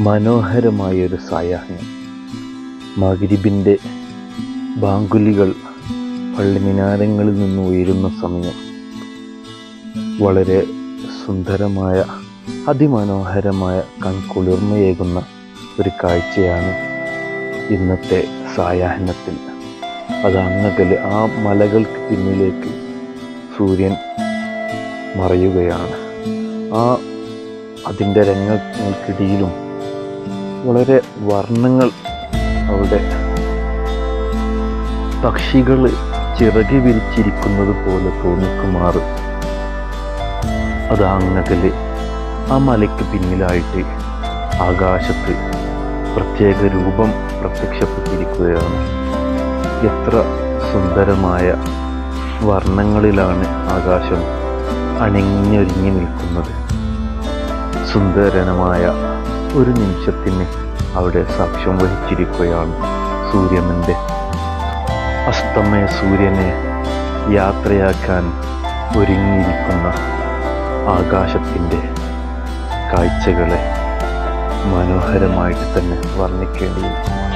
മനോഹരമായൊരു സായാഹ്നം. മകരിബിന്റെ ബാങ്കുലികൾ പള്ളിമിനാരങ്ങളിൽ നിന്ന് ഉയരുന്ന സമയം. വളരെ സുന്ദരമായ അതിമനോഹരമായ കൺകുളിർമയേകുന്ന ഒരു കാഴ്ചയാണ് ഇന്നത്തെ സായാഹ്നത്തിൽ. അത് അങ്ങകലെ ആ മലകൾക്ക് പിന്നിലേക്ക് സൂര്യൻ മറയുകയാണ്. ആ അതിന്റെ രംഗങ്ങൾക്കിടയിലും വളരെ വർണങ്ങൾ അവിടെ പക്ഷികൾ ചിറകി വിരിച്ചിരിക്കുന്നത് പോലെ തോന്നിക്കുമാറ് അത് അങ്ങകലെ ആ മലയ്ക്ക് പിന്നിലായിട്ട് ആകാശത്ത് പ്രത്യേക രൂപം പ്രത്യക്ഷപ്പെട്ടിരിക്കുകയാണ്. എത്ര സുന്ദരമായ വർണങ്ങളിലാണ് ആകാശം അണിഞ്ഞൊരുങ്ങി നിൽക്കുന്നത്. സുന്ദരനമായ ഒരു നിമിഷത്തിന് അവിടെ സാക്ഷ്യം വഹിച്ചിരിക്കുകയാണ് സൂര്യനന്റെ അസ്തമയ സൂര്യനെ യാത്രയാക്കാൻ ഒരുങ്ങിയിരിക്കുന്ന ആകാശത്തിന്റെ കാഴ്ചകളെ മനോഹരമായിട്ട് തന്നെ വർണിക്കേണ്ടിയിരിക്കുന്നു.